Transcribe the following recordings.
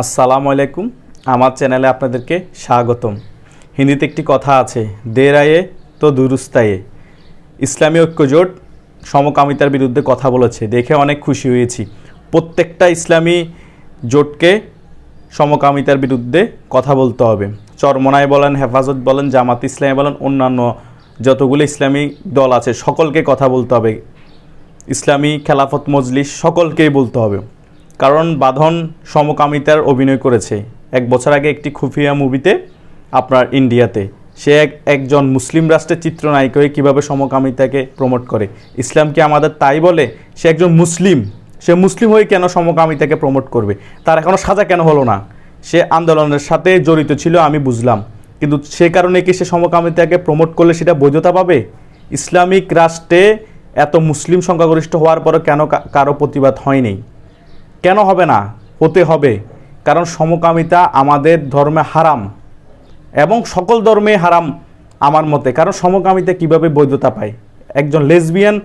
আসসালামু আলাইকুম। আমার চ্যানেলে আপনাদেরকে স্বাগতম। হিন্দিতে একটি কথা আছে দের আয়ে তো দুরুস্তায়ে। ইসলামী ঐক্যজোট সমকামিতার বিরুদ্ধে কথা বলেছে। দেখে অনেক খুশি হয়েছি। প্রত্যেকটা ইসলামী জোটকে সমকামিতার বিরুদ্ধে কথা বলতে হবে। চরমনায় বলেন, হেফাজত বলেন, জামাত ইসলামী বলেন, অন্যান্য যতগুলো ইসলামী দল আছে, সকলকে কথা বলতে হবে। ইসলামী খেলাফত মজলিস সকলকেই বলতে হবে। কারণ বাঁধন সমকামিতার অভিনয় করেছে। এক বছর আগে একটি খুফিয়া মুভিতে আপনার ইন্ডিয়াতে। সে এক, একজন মুসলিম রাষ্ট্রের চিত্রনায়িকা হয়ে কীভাবে সমকামিতাকে প্রমোট করে। ইসলাম কি আমাদের তাই বলে? সে একজন মুসলিম। সে মুসলিম হয়ে কেন সমকামিতাকে প্রমোট করবে? তার এখনও সাজা কেন হলো না? সে আন্দোলনের সাথে জড়িত ছিল, আমি বুঝলাম। কিন্তু সে কারণে কি সে সমকামিতাকে প্রমোট করলে সেটা বৈধতা পাবে? ইসলামিক রাষ্ট্রে এত মুসলিম সংখ্যাগরিষ্ঠ হওয়ার পরও কেন কারও প্রতিবাদ হয়নি? কেন হবে না? হতে হবে। কারণ সমকামিতা আমাদের ধর্মে হারাম এবং সকল ধর্মে হারাম আমার মতে। কারণ সমকামিতা কীভাবে বৈধতা পায়? একজন লেসবিয়ান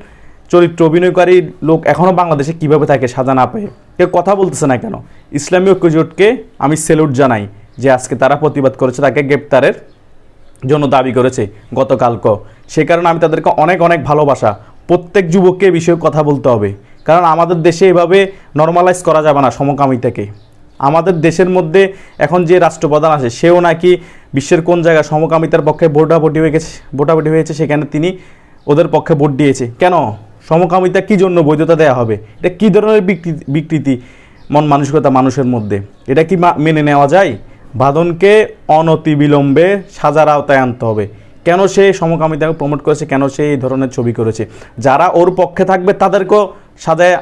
চরিত্র অভিনয়কারী লোক এখনও বাংলাদেশে কীভাবে থাকে সাজা না পেয়ে? কেউ কথা বলতেছে না কেন? ইসলামী ঐক্যজোটকে আমি সেলুট জানাই যে আজকে তারা প্রতিবাদ করেছে, তাকে গ্রেপ্তারের জন্য দাবি করেছে গতকালক সে কারণে আমি তাদেরকে অনেক অনেক ভালোবাসা। প্রত্যেক যুবককে বিষয়ে কথা বলতে হবে। কারণ আমাদের দেশে এভাবে নর্মালাইজ করা যাবে না সমকামিতাকে। আমাদের দেশের মধ্যে এখন যে রাষ্ট্রপ্রধান আছে, সেও নাকি বিশ্বের কোন জায়গায় সমকামিতার পক্ষে ভোটাভুটি হয়ে গেছে ভোটাভুটি হয়েছে সেখানে তিনি ওদের পক্ষে ভোট দিয়েছে। কেন? সমকামিতা কী জন্য বৈধতা দেওয়া হবে? এটা কী ধরনের বিকৃতি মন মানসিকতা মানুষের মধ্যে? এটা কি মেনে নেওয়া যায়? বাদনকে অনতিবিলম্বে সাজার আওতায় আনতে হবে। কেন সে সমকামিতাকে প্রমোট করেছে, কেন সে এই ধরনের ছবি করেছে? যারা ওর পক্ষে থাকবে, তাদেরকেও সাজায়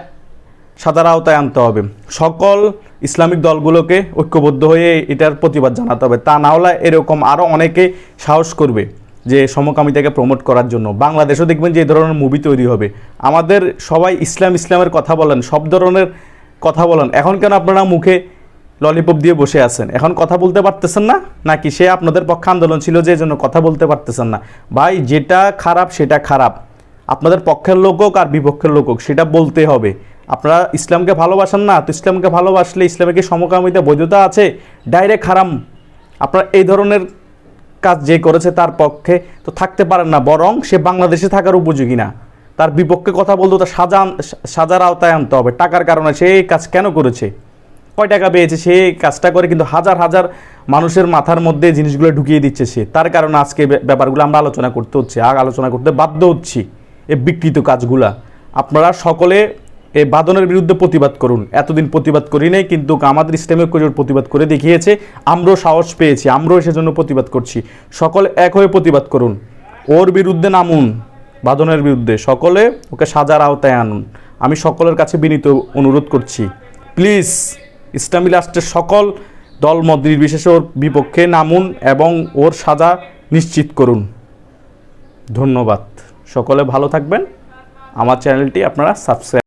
সাদার আওতায় আনতে হবে। সকল ইসলামিক দলগুলোকে ঐক্যবদ্ধ হয়ে এটার প্রতিবাদ জানাতে হবে। তা না হলে এরকম আরও অনেকে সাহস করবে যে সমকামিতাকে প্রমোট করার জন্য। বাংলাদেশও দেখবেন যে এই ধরনের মুভি তৈরি হবে। আমাদের সবাই ইসলাম ইসলামের কথা বলেন, সব ধরনের কথা বলেন। এখন কেন আপনারা মুখে ললিপপ দিয়ে বসে আছেন। এখন কথা বলতে পারতেছেন না? নাকি সে আপনাদের পক্ষে আন্দোলন ছিল যে জন্য কথা বলতে পারতেছেন না? ভাই, যেটা খারাপ সেটা খারাপ। আপনাদের পক্ষের লোক হোক আর বিপক্ষের লোক হোক, সেটা বলতে হবে। আপনারা ইসলামকে ভালোবাসেন না, তো ইসলামকে ভালোবাসলে ইসলামে কি সমকামিতা, বৈধতা আছে? ডাইরেক্ট হারাম। আপনারা এই ধরনের কাজ যে করেছে তার পক্ষে তো থাকতে পারেন না, বরং সে বাংলাদেশে থাকার উপযোগী না। তার বিপক্ষে কথা বলতে তো সাজা সাজার আওতায় আনতে হবে। টাকার কারণে সে এই কাজ কেন করেছে? কয় টাকা পেয়েছে সে কাজটা করে, কিন্তু হাজার হাজার মানুষের মাথার মধ্যে জিনিসগুলো ঢুকিয়ে দিচ্ছে সে। তার কারণে আজকে ব্যাপারগুলো আমরা আলোচনা করতে হচ্ছে আর আলোচনা করতে বাধ্য হচ্ছি এই বিকৃত কাজগুলা। আপনারা সকলে এই বাদনের বিরুদ্ধে প্রতিবাদ করুন। এতদিন প্রতিবাদ করি নাই, কিন্তু আমাদের ইসলামী ঐক্যজোট প্রতিবাদ করে দেখিয়েছে, আমরাও সাহস পেয়েছি, আমরাও সেজন্য প্রতিবাদ করছি। সকলে এক হয়ে প্রতিবাদ করুন। ওর বিরুদ্ধে নামুন বাদনের বিরুদ্ধে। সকলে ওকে সাজার আওতায় আনুন। আমি সকলের কাছে বিনীত অনুরোধ করছি। প্লিজ ইসলামী রাষ্ট্রের সকল দলমত নির্বিশেষে ওর বিপক্ষে নামুন এবং ওর সাজা নিশ্চিত করুন। ধন্যবাদ। সকলে ভালো থাকবেন। আমার চ্যানেলটি আপনারা সাবস্ক্রাইব